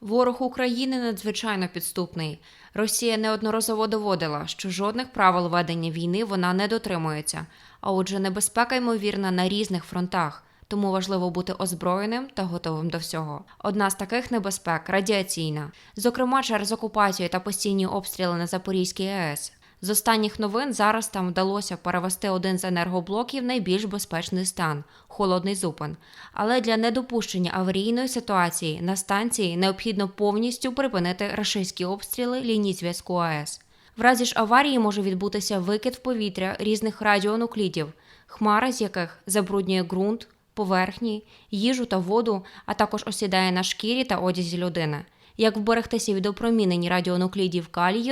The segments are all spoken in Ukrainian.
Ворог України надзвичайно підступний. Росія неодноразово доводила, що жодних правил ведення війни вона не дотримується. А отже, небезпека ймовірна на різних фронтах. Тому важливо бути озброєним та готовим до всього. Одна з таких небезпек радіаційна, зокрема через окупацію та постійні обстріли на Запорізькій АЕС. З останніх новин зараз там вдалося перевести один з енергоблоків найбільш безпечний стан холодний зупин. Але для недопущення аварійної ситуації на станції необхідно повністю припинити рашистські обстріли ліній зв'язку АЕС. В разі ж аварії може відбутися викид в повітря різних радіонуклідів, хмара з яких забруднює ґрунт, поверхні, їжу та воду, а також осідає на шкірі та одязі людини. Як вберегтися від опромінень радіонуклідів калій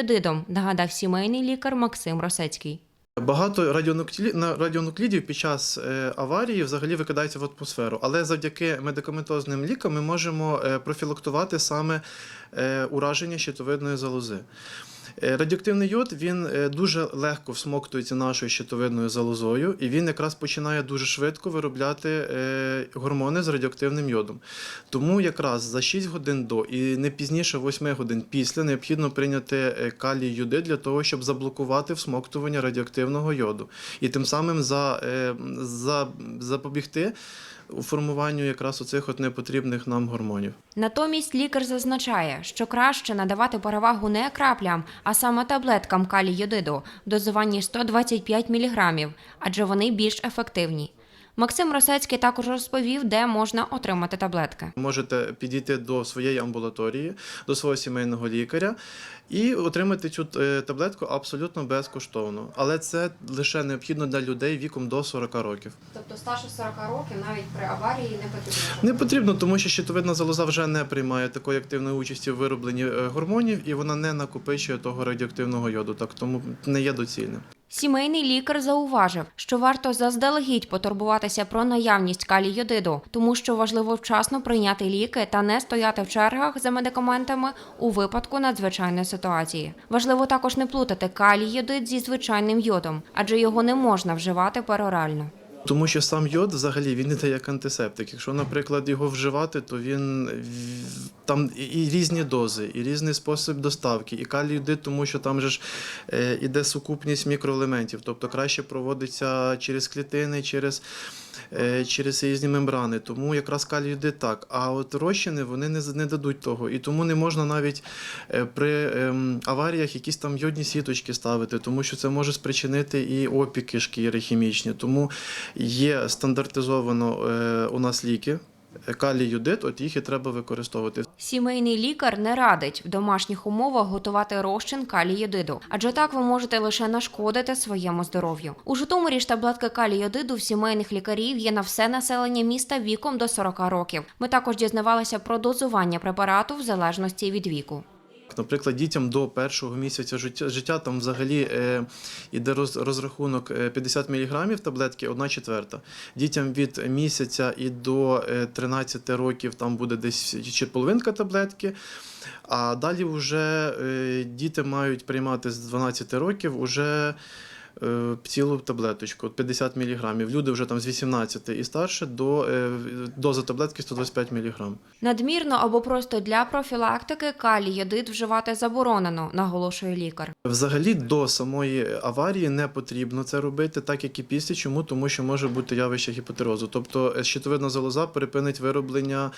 нагадав сімейний лікар Максим Росецький. Багато радіонуклі... радіонуклідів під час е, аварії взагалі викидається в атмосферу, але завдяки медикаментозним лікам ми можемо е, профілактувати саме е, ураження щитовидної залози. Е, Радіоактивний йод він е, дуже легко всмоктується нашою щитовидною залозою, і він якраз починає дуже швидко виробляти е, гормони з радіоактивним йодом. Тому якраз за 6 годин до і не пізніше 8 годин після необхідно прийняти калій йоди для того, щоб заблокувати всмоктування радіоактивного йоду, і тим самим за, за, запобігти у формуванню якраз оцих от непотрібних нам гормонів. Натомість лікар зазначає, що краще надавати перевагу не краплям, а саме таблеткам калій йодиду в дозуванні 125 мг, адже вони більш ефективні. Максим Росецький також розповів, де можна отримати таблетки. Можете підійти до своєї амбулаторії, до свого сімейного лікаря і отримати цю е, таблетку абсолютно безкоштовно. Але це лише необхідно для людей віком до 40 років. Тобто старше 40 років навіть при аварії не потрібно. Не потрібно, тому що щитовидна залоза вже не приймає такої активної участі в виробленні е, гормонів і вона не накопичує того радіоактивного йоду, так тому не є доцільним. Сімейний лікар зауважив, що варто заздалегідь потурбуватися про наявність калійодиду, тому що важливо вчасно прийняти ліки та не стояти в чергах за медикаментами у випадку надзвичайної ситуації. Важливо також не плутати калійодид зі звичайним йодом, адже його не можна вживати перорально. Тому що сам йод взагалі він іде як антисептик. Якщо, наприклад, його вживати, то він там і- різні дози, і різний спосіб доставки, і калій тому що там же ж е, іде сукупність мікроелементів, тобто краще проводиться через клітини, через. Е, Через різні мембрани, тому якраз калій йде так. А от розчини вони не, не дадуть того. І тому не можна навіть е, при ем, аваріях якісь там йодні сіточки ставити, тому що це може спричинити і опіки шкіри хімічні. Тому є стандартизовано е, у нас ліки. Калій юдит, от їх і треба використовувати. Сімейний лікар не радить в домашніх умовах готувати розчин калій йодиду, адже так ви можете лише нашкодити своєму здоров'ю. У Житомирі ж таблетки калій йодиду в сімейних лікарів є на все населення міста віком до 40 років. Ми також дізнавалися про дозування препарату в залежності від віку. Наприклад, дітям до першого місяця життя, життя там взагалі е, іде роз, розрахунок е, 50 мг таблетки, 1 четверта. Дітям від місяця і до е, 13 років там буде десь чи половинка таблетки. А далі вже е, діти мають приймати з 12 років уже е, цілу таблеточку, 50 мг. Люди вже там з 18 і старше до е, доза таблетки 125 мг. Надмірно або просто для профілактики калій йодид вживати заборонено, наголошує лікар. Взагалі до самої аварії не потрібно це робити, так як і після. Чому? Тому що може бути явище гіпотерозу. Тобто е, щитовидна залоза припинить вироблення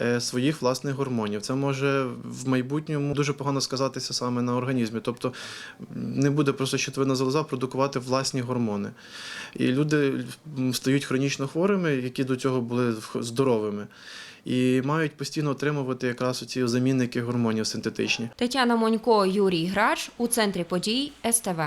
е, своїх власних гормонів. Це може в майбутньому дуже погано сказатися саме на організмі. Тобто не буде просто щитовидна залоза продукувати власні гормони. І люди стають хронічно хворими, які до цього були здоровими. І мають постійно отримувати якраз ці замінники гормонів синтетичні. Тетяна Монько, Юрій Грач у центрі подій СТВ.